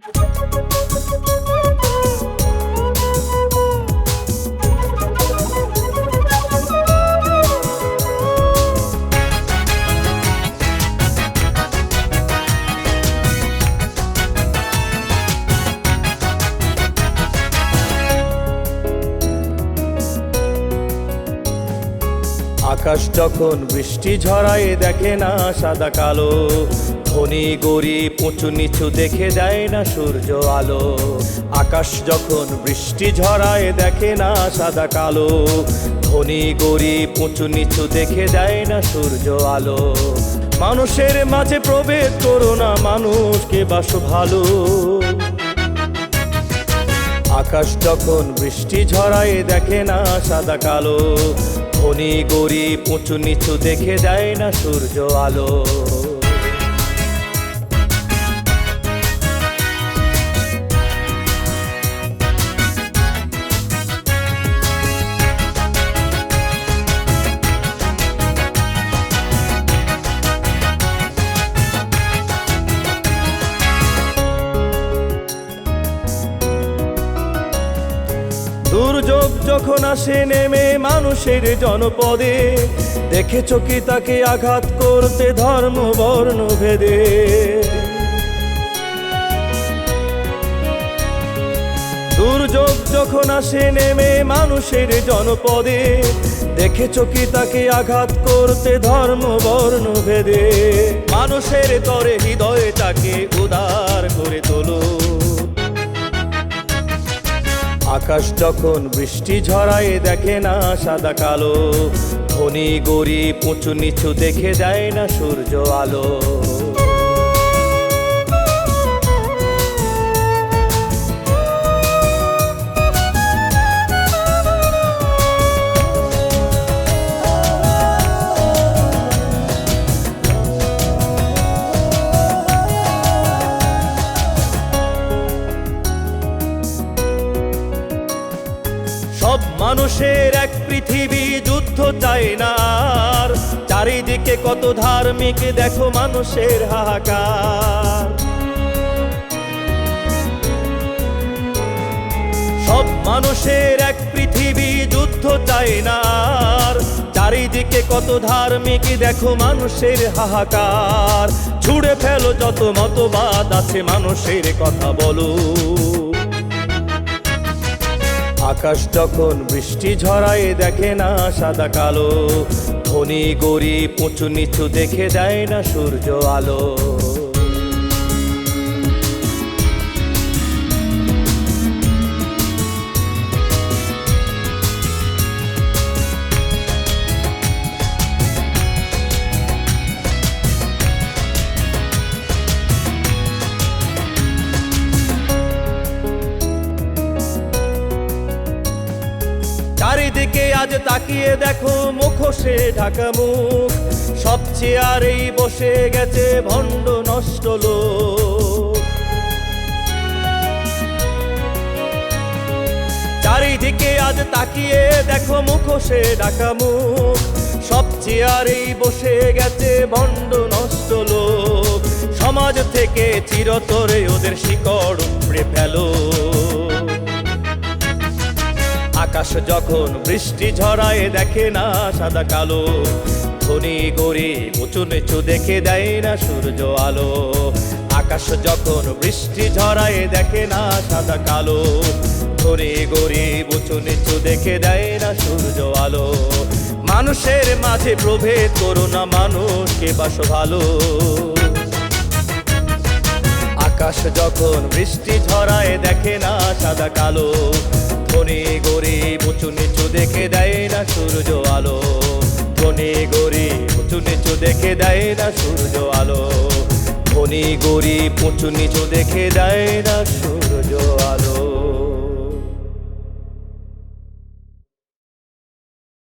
Thank you. আকাশ যখন বৃষ্টি ঝরায় দেখে না সাদা কালো। ধনী গরিব উঁচু নিচু দেখে দেয় না সূর্য আলো। আকাশ যখন বৃষ্টি ঝরায় দেখে না সাদা কালো। ধনী গরিব উঁচু নিচু দেখে দেয় না সূর্য আলো। মানুষের মাঝে প্রভেদ করো না মানুষকে বাসো ভালো। আকাশ যখন বৃষ্টি ঝরায় দেখে না সাদা কালো। ধনী গরিব উঁচু নিচু দেখে যায় না সূর্য আলো। দুর্যোগ যখন আসে, নেমে মানুষের জনপদে। দেখেছ কি তাকে আঘাত করতে ধর্ম, বর্ণ, ভেদে? দুর্যোগ যখন আসে, নেমে মানুষের জনপদে। দেখেছ কি তাকে আঘাত করতে ধর্ম, বর্ণ, ভেদে? মানুষের তরে হৃদয়টাকে আকাশ যখন বৃষ্টি ঝরায় দেখে না সাদা কালো। ধনী গরিব উঁচু নিচু দেখে যায় না সূর্য আলো। সব মানুষের এক পৃথিবী যুদ্ধ চায় না। চারিদিকে কত ধার্মিক, দেখো মানুষের হাহাকার সব মানুষের এক পৃথিবী যুদ্ধ চায় না। চারিদিকে কত ধার্মিক, দেখো মানুষের হাহাকার ছুড়ে ফেলো যত মতবাদ আছে, মানুষের কথা বলো আকাশ যখন বৃষ্টি ঝরায় দেখে না সাদা কালো। ধনী গরিব উঁচু নিচু দেখে দেয় না সূর্য আলো। চারিদিকে আজ তাকিয়ে দেখো মুখোশে ঢাকা মুখ। সব চেয়ারেই বসে গেছে ভণ্ড নষ্ট লোক। চারিদিকে আজ তাকিয়ে দেখো মুখোশে ঢাকা মুখ। সব চেয়ারেই বসে গেছে ভণ্ড নষ্ট লোক। সমাজ থেকে চিরতরে ওদের শিকড় যখন বৃষ্টি ঝরায় দেখে না সাদা কালো, ধনী গরিব উঁচু নিচু দেখে দেয় না সূর্য আলো। আকাশ যখন বৃষ্টি ঝরায় দেখে না সাদা কালো, ধনী গরিব উঁচু নিচু দেখে দেয় না সূর্য আলো। মানুষের মাঝে প্রভেদ করো না মানুষকে বাসো ভালো। আকাশ যখন বৃষ্টি ঝরায় দেখে না সাদা কালো ধনী গরে উঁচু নিচু দেখে দেয় না সূর্য আলো। ধনী গরে উঁচু নিচু দেখে দেয় না সূর্য আলো। ধনী গরিব উঁচু নিচু দেখে দেয় না সূর্য আলো।